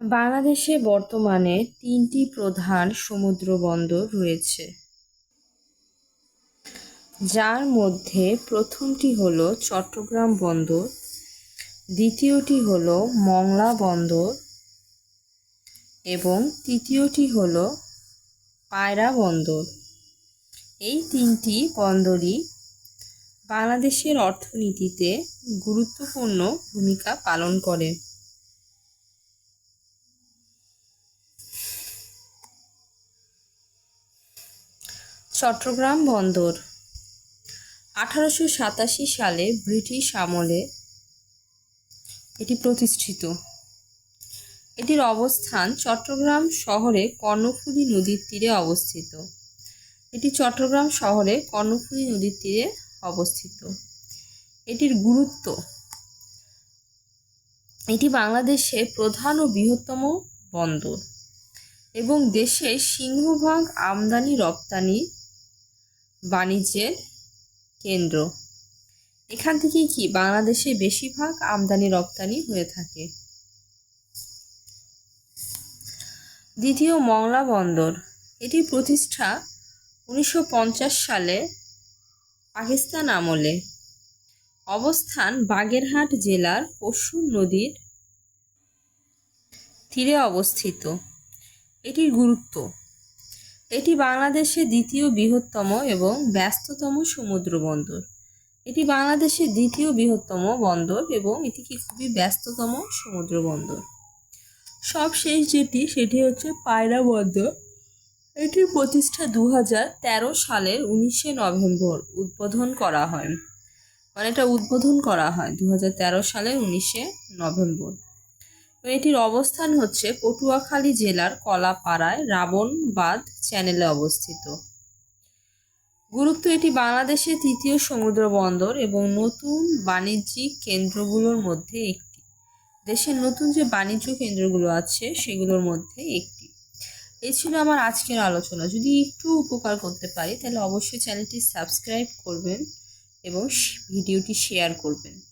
বাংলাদেশে বর্তমানে তিনটি প্রধান সমুদ্র বন্দর রয়েছে। যার মধ্যে প্রথমটি হলো চট্টগ্রাম বন্দর, দ্বিতীয়টি হলো মংলা বন্দর এবং তৃতীয়টি হলো পায়রা বন্দর। এই তিনটি বন্দরই বাংলাদেশের অর্থনীতিতে গুরুত্বপূর্ণ ভূমিকা পালন করে। চট্টগ্রাম বন্দর। আঠারোশো সাতাশি সালে ব্রিটিশ আমলে এটি প্রতিষ্ঠিত। এটির অবস্থান চট্টগ্রাম শহরে কর্ণফুলী নদীর তীরে অবস্থিত। এটি চট্টগ্রাম শহরে কর্ণফুলী নদীর তীরে অবস্থিত। এটির গুরুত্ব, এটি বাংলাদেশের প্রধান ও বৃহত্তম বন্দর এবং দেশের সিংহভাগ আমদানি রপ্তানি বাণিজ্যের কেন্দ্র। এখান থেকেই কি বাংলাদেশে বেশিরভাগ আমদানি রপ্তানি হয়ে থাকে? দ্বিতীয় মংলা বন্দর। এটি প্রতিষ্ঠা উনিশশো পঞ্চাশ সালে পাকিস্তান আমলে। অবস্থান বাগেরহাট জেলার পশুর নদীর তীরে অবস্থিত। এটির গুরুত্ব এটি বাংলাদেশের দ্বিতীয় বৃহত্তম এবং ব্যস্ততম সমুদ্র বন্দর। এটি বাংলাদেশের দ্বিতীয় বৃহত্তম বন্দর এবং এটি কি খুবই ব্যস্ততম সমুদ্র বন্দর। সব শেষ যেটি, সেটি হচ্ছে পায়রা বন্দর। এটির প্রতিষ্ঠা দু তেরো সালের উনিশে নভেম্বর উদ্বোধন করা হয়। মানে এটা উদ্বোধন করা হয় দু সালের উনিশে নভেম্বর। এটির অবস্থান হচ্ছে পটুয়াখালী জেলার কলাপাড়ায় রাবণবাদ চ্যানেলে অবস্থিত। গুরুত্ব, এটি বাংলাদেশের তৃতীয় সমুদ্র বন্দর এবং নতুন বাণিজ্যিক কেন্দ্রগুলোর মধ্যে একটি। দেশের নতুন যে বাণিজ্য কেন্দ্রগুলো আছে, সেগুলোর মধ্যে একটি। এই ছিল আমার আজকের আলোচনা। যদি একটু উপকার করতে পারি, তাহলে অবশ্যই চ্যানেলটি সাবস্ক্রাইব করবেন এবং ভিডিওটি শেয়ার করবেন।